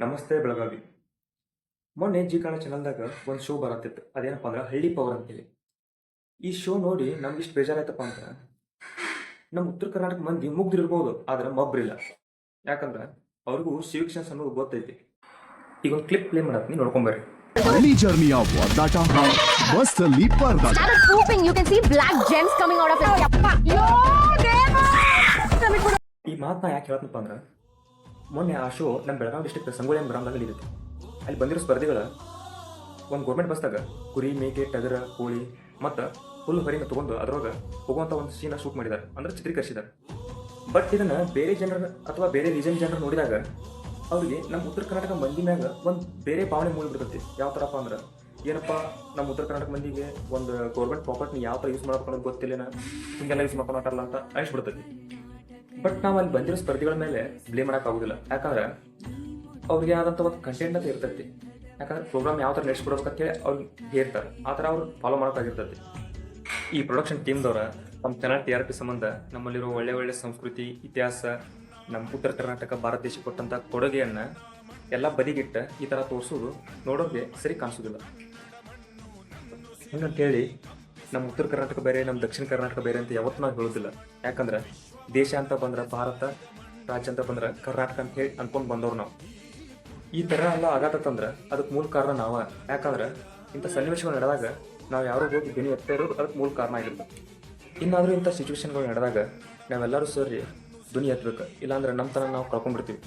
ನಮಸ್ತೆ ಬೆಳಗಾವಿ. ಮೊನ್ನೆ ಜಿ ಕನ್ನಡ ಚಾನಲ್ದಾಗ ಒಂದು ಶೋ ಬರತ್ತಿತ್ತು. ಅದೇನಪ್ಪ ಅಂದ್ರೆ ಹಳ್ಳಿ ಪವರ್ ಅಂತೇಳಿ. ಈ ಶೋ ನೋಡಿ ನಮ್ಗೆ ಇಷ್ಟು ಬೇಜಾರಾಯ್ತಪ್ಪ ಅಂದ್ರೆ ನಮ್ಮ ಉತ್ತರ ಕರ್ನಾಟಕ ಮಂದಿ ಮುಗ್ದಿರ್ಬೋದು ಆದ್ರೆ ಮಬ್ರಿಲ್ಲ. ಯಾಕಂದ್ರೆ ಅವ್ರಿಗೂ ಸಿವಿಕ್ಷನ್ಸ್ ಅನ್ನೋದು ಗೊತ್ತೈತಿ. ಈಗ ಒಂದು ಕ್ಲಿಪ್ ಪ್ಲೇ ಮಾಡತ್ತೀನಿ ನೋಡ್ಕೊಂಬರ್ರಿ ಹಳ್ಳಿ ಜರ್ನಿಯ ಒದ್ದಾಟ ಬಸ್ ಅಲ್ಲಿ ಪರದಾಟ started pooping, you can see black gems coming out of it. Yo, Deva! ಈ ಮಾತನ್ನ ಯಾಕೆ ಹೇಳ್ತನಪ್ಪ ಅಂದ್ರೆ ಮೊನ್ನೆ ಆ ಶೋ ನಮ್ಮ ಬೆಳಗಾವಿ ಡಿಸ್ಟ್ರಿಕ್ಟ್ ಸಂಗೊಳ್ಳಿ ಗ್ರಾಮದಾಗ ನಡೆಯುತ್ತೆ ಅಲ್ಲಿ ಬಂದಿರೋ ಸ್ಪರ್ಧಿಗಳು ಒಂದು ಗೌರ್ಮೆಂಟ್ ಬಸ್ದಾಗ ಕುರಿ, ಮೇಕೆ, ಟಗರ, ಕೋಳಿ ಮತ್ತು ಹುಲ್ಲು ಹರಿನ ತಗೊಂಡು ಅದರೊಳಗೆ ಹೋಗುವಂಥ ಒಂದು ಸೀನ ಶೂಟ್ ಮಾಡಿದ್ದಾರೆ ಅಂದ್ರೆ ಚಿತ್ರೀಕರಿಸಿದ್ದಾರೆ ಬಟ್ ಇದನ್ನು ಬೇರೆ ಜನರ ಅಥವಾ ಬೇರೆ ರೀಜನ್ ಜನರು ನೋಡಿದಾಗ ಅವರಿಗೆ ನಮ್ಮ ಉತ್ತರ ಕರ್ನಾಟಕ ಮಂದಿ ಮ್ಯಾಗ ಒಂದು ಬೇರೆ ಭಾವನೆ ಮೂಡಿಬಿಡ್ತೈತಿ ಯಾವ ಥರಪ್ಪ ಅಂದ್ರೆ ಏನಪ್ಪ ನಮ್ಮ ಉತ್ತರ ಕರ್ನಾಟಕ ಮಂದಿಗೆ ಒಂದು ಗೌರ್ಮೆಂಟ್ ಪ್ರಾಪರ್ಟಿನ ಯಾವ ಥರ ಯೂಸ್ ಮಾಡ್ಬೇಕು ಅನ್ನೋದು ಗೊತ್ತಿಲ್ಲ ಹಿಂಗೆಲ್ಲ ಯೂಸ್ ಮಾಡ್ಕೊಂಡಾರಲ್ಲ ಅಂತ ಅನಿಸ್ಬಿಡ್ತೈತಿ. ಬಟ್ ನಾವು ಅಲ್ಲಿ ಬಂದಿರೋ ಸ್ಪರ್ಧಿಗಳ ಮೇಲೆ ಬ್ಲೇಮ್ ಆಗೋದಿಲ್ಲ. ಯಾಕಂದ್ರೆ ಅವ್ರಿಗೆ ಆದಂಥ ಒಂದು ಕಂಟೆಂಟ್ ಅಂತ ಇರ್ತೈತಿ. ಯಾಕಂದ್ರೆ ಪ್ರೋಗ್ರಾಮ್ ಯಾವ ಥರ ಹೇಳಿ ಅವ್ರು ಹೇಳ್ತಾರೆ. ಆ ಥರ ಅವ್ರು ಫಾಲೋ ಮಾಡೋಕ್ಕಾಗಿರ್ತೈತಿ ಈ ಪ್ರೊಡಕ್ಷನ್ ಟೀಮ್ದವ್ರ ನಮ್ಮ ಚೆನ್ನಾಗಿ ಟಿ ಆರ್ ಪಿ ಸಂಬಂಧ ನಮ್ಮಲ್ಲಿರೋ ಒಳ್ಳೆ ಒಳ್ಳೆ ಸಂಸ್ಕೃತಿ, ಇತಿಹಾಸ ನಮ್ಮ ಉತ್ತರ ಕರ್ನಾಟಕ, ಭಾರತ ದೇಶಕ್ಕೆ ಕೊಟ್ಟಂಥ ಕೊಡುಗೆಯನ್ನ ಎಲ್ಲ ಬದಿಗಿಟ್ಟ ಈ ಥರ ತೋರಿಸೋದು ನೋಡೋರಿಗೆ ಸರಿ ಕಾಣಿಸೋದಿಲ್ಲ. ಹೇಳಿ ನಮ್ಮ ಉತ್ತರ ಕರ್ನಾಟಕ ಬೇರೆ ನಮ್ಮ ದಕ್ಷಿಣ ಕರ್ನಾಟಕ ಬೇರೆ ಅಂತ ಯಾವತ್ತೂ ನಾವು ಹೇಳೋದಿಲ್ಲ. ಯಾಕಂದ್ರೆ ದೇಶ ಅಂತ ಬಂದ್ರೆ ಭಾರತ, ರಾಜ್ಯ ಅಂತ ಬಂದ್ರೆ ಕರ್ನಾಟಕ ಅಂತ ಹೇಳಿ ಅನ್ಕೊಂಡು ಬಂದವ್ರು ನಾವು. ಈ ಥರ ಎಲ್ಲ ಆಗತ್ತಂದ್ರೆ ಅದಕ್ಕೆ ಮೂಲ ಕಾರಣ ನಾವ. ಯಾಕಂದ್ರೆ ಇಂಥ ಸನ್ನಿವೇಶಗಳು ನಡೆದಾಗ ನಾವು ಯಾರು ಹೋಗಿ ಧ್ವನಿ ಎತ್ತಾ ಇರೋದು ಅದಕ್ಕೆ ಮೂಲ ಕಾರಣ ಆಗಿರುತ್ತೆ ಇನ್ನಾದರೂ ಇಂಥ ಸಿಚುವೇಶನ್ಗಳು ನಡೆದಾಗ ನಾವೆಲ್ಲರೂ ಸರಿ ಧ್ವನಿ ಎತ್ತಬೇಕು ಇಲ್ಲಾಂದ್ರೆ ನಮ್ಮ ತನ ನಾವು ಕಳ್ಕೊಂಡ್ಬಿಡ್ತೀವಿ.